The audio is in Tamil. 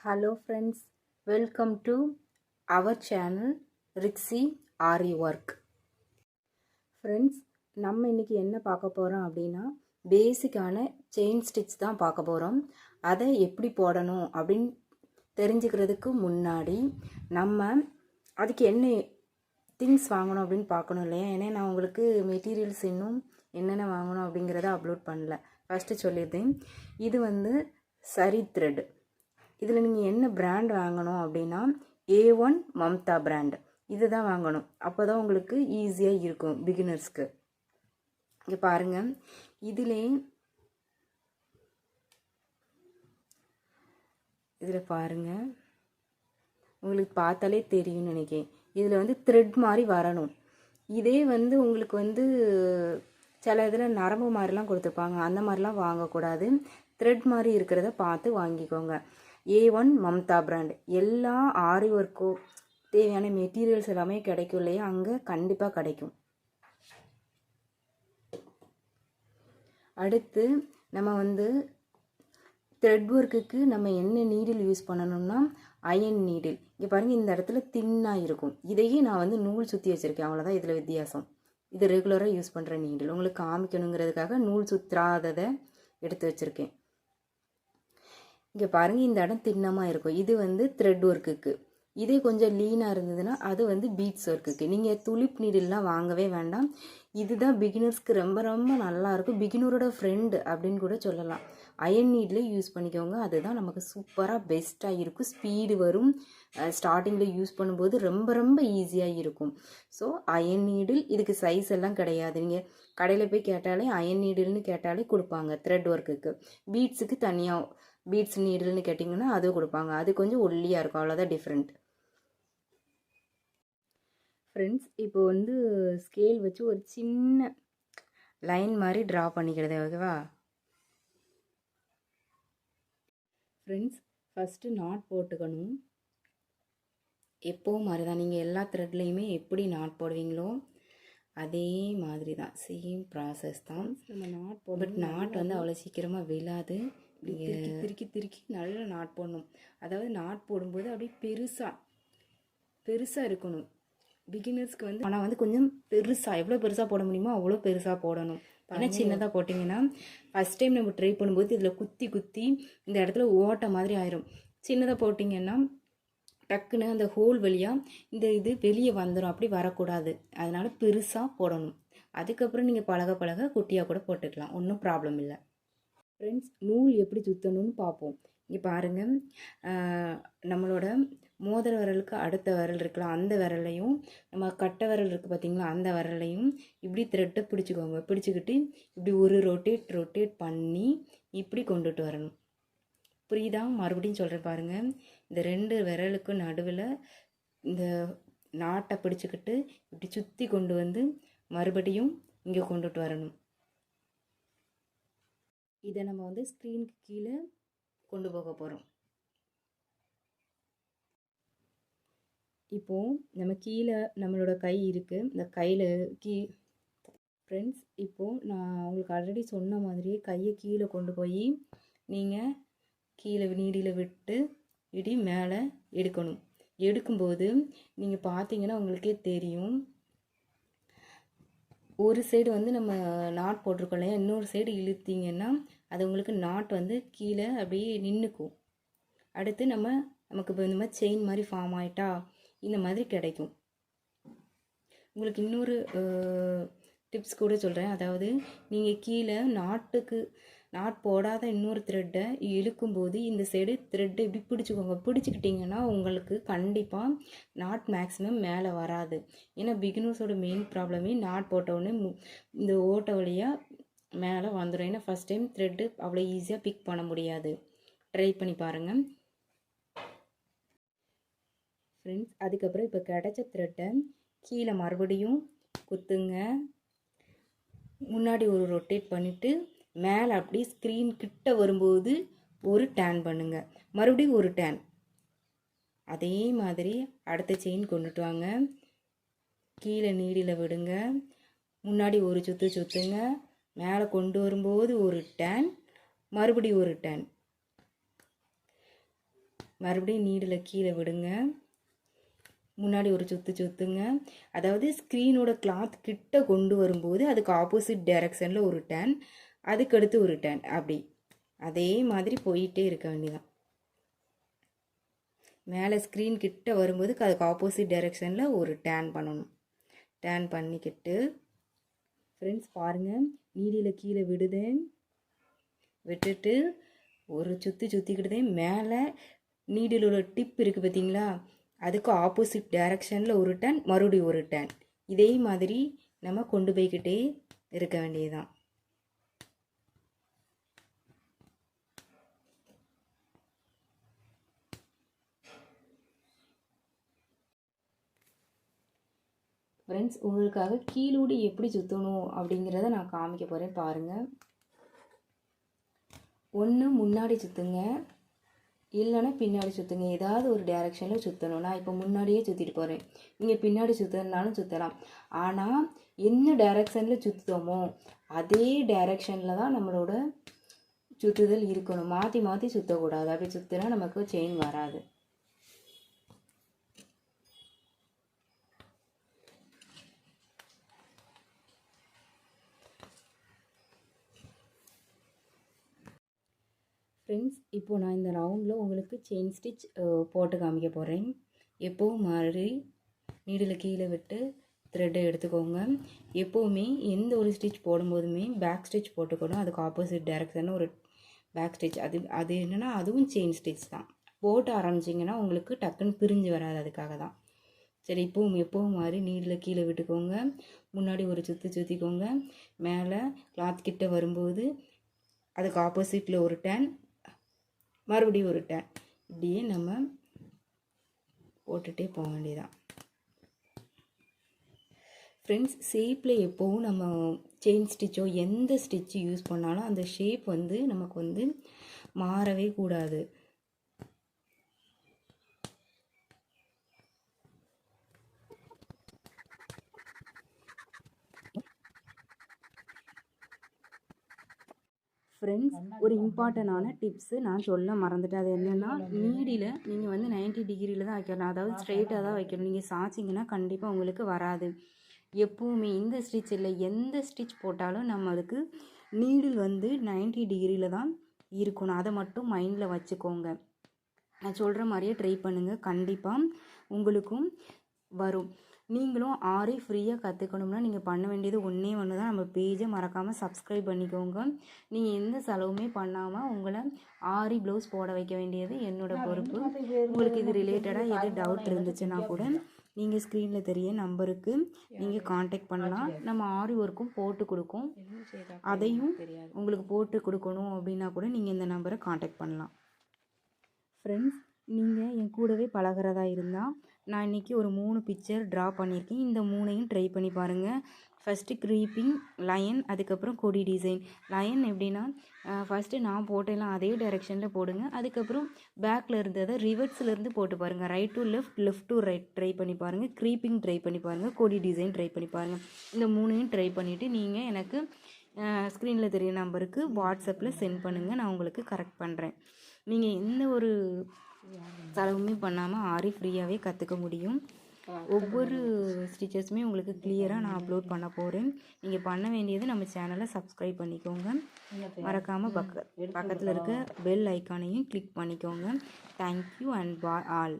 Hello friends welcome to our channel ரிக்ஸி aari work friends நம்ம இன்றைக்கி என்ன பார்க்க போகிறோம் அப்படின்னா பேசிக்கான செயின் ஸ்டிச் தான் பார்க்க போகிறோம் அதை எப்படி போடணும் அப்படின்னு தெரிஞ்சுக்கிறதுக்கு முன்னாடி நம்ம அதுக்கு என்ன திங்ஸ் வாங்கணும் அப்படின்னு பார்க்கணும் இல்லையா? ஏன்னா நான் உங்களுக்கு மெட்டீரியல்ஸ் இன்னும் என்னென்ன வாங்கணும் அப்படிங்கிறத அப்லோட் பண்ணல. ஃபஸ்ட்டு சொல்லியிருந்தேன் இது வந்து சரி த்ரெட் இதில் நீங்கள் என்ன பிராண்ட் வாங்கணும் அப்படின்னா ஏ ஒன் மம்தா பிராண்ட் இது தான் வாங்கணும். அப்போ தான் உங்களுக்கு ஈஸியாக இருக்கும் பிகினர்ஸ்க்கு இங்கே பாருங்கள் இதிலே இதில் பாருங்கள் உங்களுக்கு பார்த்தாலே தெரியும்னு நினைக்கிறேன். இதில் வந்து த்ரெட் மாதிரி வரணும். இதே வந்து உங்களுக்கு வந்து சில இதில் நரம்பு மாதிரிலாம் கொடுத்துருப்பாங்க அந்த மாதிரிலாம் வாங்கக்கூடாது. த்ரெட் மாதிரி இருக்கிறத பார்த்து வாங்கிக்கோங்க. ஏ ஒன் மம்தா பிராண்ட் எல்லா ஆரி ஒர்க்கோ தேவையான மெட்டீரியல்ஸ் எல்லாமே கிடைக்கும் இல்லையா? அங்கே கண்டிப்பாக கிடைக்கும். அடுத்து நம்ம வந்து த்ரெட் ஒர்க்குக்கு நம்ம என்ன நீடில் யூஸ் பண்ணணும்னா அயன் நீடில் இங்கே பாருங்கள் இந்த இடத்துல தின்னாக இருக்கும். இதையே நான் வந்து நூல் சுற்றி வச்சுருக்கேன். அவ்வளோதான் இதில் வித்தியாசம். இது ரெகுலராக யூஸ் பண்ணுற நீடில் உங்களுக்கு காமிக்கணுங்கிறதுக்காக நூல் சுற்றாததை எடுத்து வச்சுருக்கேன். இங்கே பாருங்கள் இந்த இடம் திண்ணமாக இருக்கும். இது வந்து த்ரெட் ஒர்க்குக்கு இதே கொஞ்சம் லீனாக இருந்ததுன்னா அது வந்து பீட்ஸ் ஒர்க்குக்கு நீங்கள் துளிப் நீடில்லாம் வாங்கவே வேண்டாம். இதுதான் பிகினர்ஸ்க்கு ரொம்ப ரொம்ப நல்லாயிருக்கும் பிகினரோட ஃப்ரெண்டு அப்படின்னு கூட சொல்லலாம். அயன் நீடில் யூஸ் பண்ணிக்கோங்க. அதுதான் நமக்கு சூப்பராக பெஸ்ட்டாக இருக்கும். ஸ்பீடு வரும். ஸ்டார்டிங்கில் யூஸ் பண்ணும்போது ரொம்ப ரொம்ப ஈஸியாக இருக்கும். ஸோ அயன் நீடில் இதுக்கு சைஸ் எல்லாம் கிடையாது. நீங்கள் கடையில் போய் கேட்டாலே அயன் நீடில்னு கேட்டாலே கொடுப்பாங்க த்ரெட் ஒர்க்குக்கு பீட்ஸுக்கு தனியாக பீட்ஸ் நீடில்னு கேட்டிங்கன்னா அதுவும் கொடுப்பாங்க. அது கொஞ்சம் ஒல்லியாக இருக்கும். அவ்வளோதான் டிஃப்ரெண்ட் ஃப்ரெண்ட்ஸ் இப்போ வந்து ஸ்கேல் வச்சு ஒரு சின்ன லைன் மாதிரி ட்ரா பண்ணிக்கிறது ஓகேவா ஃப்ரெண்ட்ஸ் ஃபஸ்ட்டு நாட் போட்டுக்கணும். எப்போவும் மாதிரி தான் நீங்கள் எல்லா த்ரெட்லேயுமே எப்படி நாட் போடுவீங்களோ அதே மாதிரி தான் சேம் ப்ராசஸ் தான். நம்ம நாட் போட பட் நாட் வந்து அவ்வளோ சீக்கிரமாக விழாது. திருக்கி திருக்கி திருக்கி நல்லா நாட் போடணும். அதாவது நாட் போடும்போது அப்படியே பெருசாக பெருசாக இருக்கணும். பிகினர்ஸ்க்கு வந்து ஆனால் வந்து கொஞ்சம் பெருசாக எவ்வளோ பெருசாக போட முடியுமோ அவ்வளோ பெருசாக போடணும். ஏன்னா சின்னதாக போட்டிங்கன்னா ஃபஸ்ட் டைம் நம்ம ட்ரை பண்ணும்போது இதில் குத்தி குத்தி இந்த இடத்துல ஓட்ட மாதிரி ஆயிரும். சின்னதாக போட்டிங்கன்னா டக்குன்னு அந்த ஹோல் வழியாக இந்த இது வெளியே வந்துடும் அப்படி வரக்கூடாது. அதனால் பெருசாக போடணும். அதுக்கப்புறம் நீங்கள் பழக பழக குட்டியாக கூட போட்டுக்கலாம். ஒன்றும் ப்ராப்ளம் இல்லை. ஃப்ரெண்ட்ஸ் நூல் எப்படி சுற்றணும்னு பார்ப்போம். இங்கே பாருங்கள் நம்மளோட மோதிர விரலுக்கு அடுத்த விரல் இருக்கலாம். அந்த விரலையும் நம்ம கட்டை விரல் இருக்குது பார்த்திங்களா அந்த விரலையும் இப்படி த்ரெட்டை பிடிச்சிக்கோங்க. பிடிச்சிக்கிட்டு இப்படி ஒரு ரொட்டேட் ரொட்டேட் பண்ணி இப்படி கொண்டுட்டு வரணும். புரியுதா? மறுபடியும் சொல்கிறேன் பாருங்கள் இந்த ரெண்டு விரலுக்கும் நடுவில் இந்த நாட்டை பிடிச்சிக்கிட்டு இப்படி சுற்றி கொண்டு வந்து மறுபடியும் இங்கே கொண்டுட்டு வரணும். இதை நம்ம வந்து ஸ்க்ரீனுக்கு கீழே கொண்டு போக போகிறோம் இப்போது நம்ம கீழே நம்மளோட கை இருக்குது இந்த கையில் கீ ஃப்ரெண்ட்ஸ் இப்போது நான் உங்களுக்கு ஆல்ரெடி சொன்ன மாதிரியே கையை கீழே கொண்டு போய் நீங்கள் கீழே நீடியில் விட்டு இடி மேலே எடுக்கணும். எடுக்கும்போது நீங்கள் பார்த்தீங்கன்னா உங்களுக்கே தெரியும். ஒரு சைடு வந்து நம்ம நாட் போட்டிருக்கோம் இல்லையா? இன்னொரு சைடு இழுத்தீங்கன்னா அது உங்களுக்கு நாட் வந்து கீழே அப்படியே நின்றுக்கும் அடுத்து நம்ம நமக்கு இப்போ இந்த மாதிரி செயின் மாதிரி ஃபார்ம் ஆகிட்டா இந்த மாதிரி கிடைக்கும். உங்களுக்கு இன்னொரு டிப்ஸ் கூட சொல்கிறேன் அதாவது நீங்கள் கீழே நாட்டுக்கு நாட் போடாத இன்னொரு த்ரெட்டை இழுக்கும்போது இந்த சைடு த்ரெட்டை இப்படி பிடிச்சிக்கோங்க. பிடிச்சிக்கிட்டிங்கன்னா உங்களுக்கு கண்டிப்பாக நாட் மேக்ஸிமம் மேலே வராது. ஏன்னா பிகினர்ஸோட மெயின் ப்ராப்ளமே நாட் போட்டவுடனே இந்த ஓட்ட வழியாக மேலே வந்துடும் ஏன்னா ஃபஸ்ட் டைம் த்ரெட்டு அவ்வளோ ஈஸியாக பிக் பண்ண முடியாது. ட்ரை பண்ணி பாருங்கள் ஃப்ரெண்ட்ஸ் அதுக்கப்புறம் இப்போ கிடச்ச த்ரெட்டை கீழே மறுபடியும் குத்துங்க. முன்னாடி ஒரு ரொட்டேட் பண்ணிவிட்டு மேலே அப்படி ஸ்க்ரீன் கிட்ட வரும்போது ஒரு டேன் பண்ணுங்கள் மறுபடியும் ஒரு டேன் அதே மாதிரி அடுத்த செயின் கொண்டுட்டு வாங்க. கீழே நீடியில் விடுங்க. முன்னாடி ஒரு சுற்று சுற்றுங்க மேலே கொண்டு வரும்போது ஒரு டேன் மறுபடியும் ஒரு டேன் மறுபடியும் நீடில் கீழே விடுங்க. முன்னாடி ஒரு சுத்து சுத்துங்க. அதாவது ஸ்க்ரீனோட கிளாத் கிட்ட கொண்டு வரும்போது அதுக்கு ஆப்போசிட் டைரக்ஷனில் ஒரு டேன் அதுக்கடுத்து ஒரு டேன் அப்படி. அதே மாதிரி போயிட்டே இருக்க வேண்டியதான் மேலே ஸ்க்ரீன் கிட்ட வரும்போது அதுக்கு ஆப்போசிட் டைரெக்ஷனில் ஒரு டேன் பண்ணணும். டேன் பண்ணிக்கிட்டு ஃப்ரெண்ட்ஸ் பாருங்கள் நீடியில் கீழே விடுதேன். விட்டுட்டு ஒரு சுற்றி சுற்றிக்கிட்டுதேன் மேலே நீடிலோட டிப் இருக்குது பார்த்தீங்களா அதுக்கு ஆப்போசிட் டைரக்ஷனில் ஒரு டேன் மறுபடியும் ஒரு டேன் இதே மாதிரி நம்ம கொண்டு போய்கிட்டே இருக்க வேண்டியதுதான். ஃப்ரெண்ட்ஸ் உங்களுக்காக கீழூடி எப்படி சுற்றணும் அப்படிங்கிறத நான் காமிக்க போகிறேன் பாருங்கள் ஒன்று முன்னாடி சுற்றுங்க இல்லைன்னா பின்னாடி சுற்றுங்க ஏதாவது ஒரு டைரெக்ஷனில் சுற்றணும் நான் இப்போ முன்னாடியே சுற்றிட்டு போகிறேன் நீங்கள் பின்னாடி சுற்றுறதுனாலும் சுற்றலாம் ஆனால் என்ன டைரெக்ஷனில் சுற்றுதோமோ அதே டைரெக்ஷனில் தான் நம்மளோட சுற்றுதல் இருக்கணும். மாற்றி மாற்றி சுற்றக்கூடாது அப்படி சுற்றினா நமக்கு செயின் வராது. ஃப்ரெண்ட்ஸ் இப்போது நான் இந்த ரவுண்டில் உங்களுக்கு செயின் ஸ்டிச் போட்டு காமிக்க போகிறேன் எப்போவும் மாதிரி நீடில் கீழே விட்டு த்ரெட்டை எடுத்துக்கோங்க. எப்போவுமே எந்த ஒரு ஸ்டிச் போடும்போதுமே பேக் ஸ்டிச் போட்டுக்கணும். அதுக்கு ஆப்போசிட் டைரக்ஷனில் ஒரு பேக் ஸ்டிச் அது அது என்னென்னா அதுவும் செயின் ஸ்டிச் தான். போட்டு ஆரம்பிச்சிங்கன்னா உங்களுக்கு டக்குன்னு பிரிஞ்சு வராது அதுக்காக தான். சரி இப்போவும் எப்போவும் மாதிரி நீடில் கீழே விட்டுக்கோங்க. முன்னாடி ஒரு சுற்றி சுற்றிக்கோங்க மேலே கிளாத் கிட்ட வரும்போது அதுக்கு ஆப்போசிட்டில் ஒரு டேன் மறுபடியும் ஒரு டேன் இப்படியே நம்ம போட்டுகிட்டே போக வேண்டியதான் ஃப்ரெண்ட்ஸ் ஷேப்பில் எப்போவும் நம்ம செயின் ஸ்டிச்சோ எந்த ஸ்டிச்சு யூஸ் பண்ணாலும் அந்த ஷேப் வந்து நமக்கு வந்து மாறவே கூடாது. ஃப்ரெண்ட்ஸ் ஒரு இம்பார்ட்டண்டான டிப்ஸு நான் சொல்ல மறந்துட்டேன். அது என்னென்னா நீடியில் நீங்கள் வந்து நைன்ட்டி டிகிரியில் தான் வைக்கணும். அதாவது ஸ்ட்ரெயிட்டாக தான் வைக்கணும். நீங்கள் சாய்ச்சிங்கன்னா கண்டிப்பாக உங்களுக்கு வராது. எப்போவுமே இந்த ஸ்டிச் இல்லை எந்த ஸ்டிச் போட்டாலும் நம்மளுக்கு நீடில் வந்து நைன்ட்டி டிகிரியில் தான் இருக்கணும். அதை மட்டும் மைண்டில் வச்சுக்கோங்க. நான் சொல்கிற மாதிரியே ட்ரை பண்ணுங்கள் கண்டிப்பாக உங்களுக்கும் வரும். நீங்களும் ஆரி ஃப்ரீயாக கற்றுக்கணும்னா நீங்கள் பண்ண வேண்டியது ஒன்றே ஒன்று தான் நம்ம பேஜை மறக்காமல் சப்ஸ்கிரைப் பண்ணிக்கோங்க. நீங்கள் எந்த செலவுமே பண்ணாமல் உங்களை ஆரி ப்ளவுஸ் போட வைக்க வேண்டியது என்னோடய பொறுப்பு. உங்களுக்கு இது ரிலேட்டடாக எது டவுட் இருந்துச்சுன்னா கூட நீங்கள் ஸ்க்ரீனில் தெரிய நம்பருக்கு நீங்கள் காண்டாக்ட் பண்ணலாம். நம்ம ஆரி ஒர்க்கும் போட்டு கொடுக்கும். அதையும் உங்களுக்கு போட்டு கொடுக்கணும் அப்படின்னா கூட நீங்கள் இந்த நம்பரை காண்டாக்ட் பண்ணலாம். ஃப்ரெண்ட்ஸ் நீங்கள் என் கூடவே பழகிறதா இருந்தால் நான் இன்றைக்கி ஒரு மூணு பிக்சர் ட்ரா பண்ணியிருக்கேன். இந்த மூணையும் ட்ரை பண்ணி பாருங்கள் ஃபஸ்ட்டு க்ரீப்பிங் லயன் அதுக்கப்புறம் கொடி டிசைன் லயன் எப்படின்னா ஃபஸ்ட்டு நான் போட்டெல்லாம் அதே டைரெக்ஷனில் போடுங்க. அதுக்கப்புறம் பேக்கில் இருந்ததை ரிவர்ஸ்லேருந்து போட்டு பாருங்கள் right to left left to right try பண்ணி பாருங்கள் க்ரீப்பிங் ட்ரை பண்ணி பாருங்கள் கொடி டிசைன் ட்ரை பண்ணி பாருங்கள் இந்த மூணையும் ட்ரை பண்ணிவிட்டு நீங்கள் எனக்கு ஸ்க்ரீனில் தெரிய நம்பருக்கு வாட்ஸ்அப்பில் சென்ட் பண்ணுங்கள் நான் உங்களுக்கு கரெக்ட் பண்ணுறேன் நீங்கள் எந்த ஒரு செலவுமே பண்ணாமல் ஆரி ஃப்ரீயாகவே கற்றுக்க முடியும். ஒவ்வொரு ஸ்டிச்சஸுமே உங்களுக்கு கிளியராக நான் அப்லோட் பண்ண போகிறேன் நீங்கள் பண்ண வேண்டியது நம்ம சேனலை சப்ஸ்கிரைப் பண்ணிக்கோங்க. மறக்காமல் பக்க பக்கத்தில் இருக்க பெல் ஐக்கானையும் கிளிக் பண்ணிக்கோங்க. தேங்க்யூ அண்ட் பா ஆல்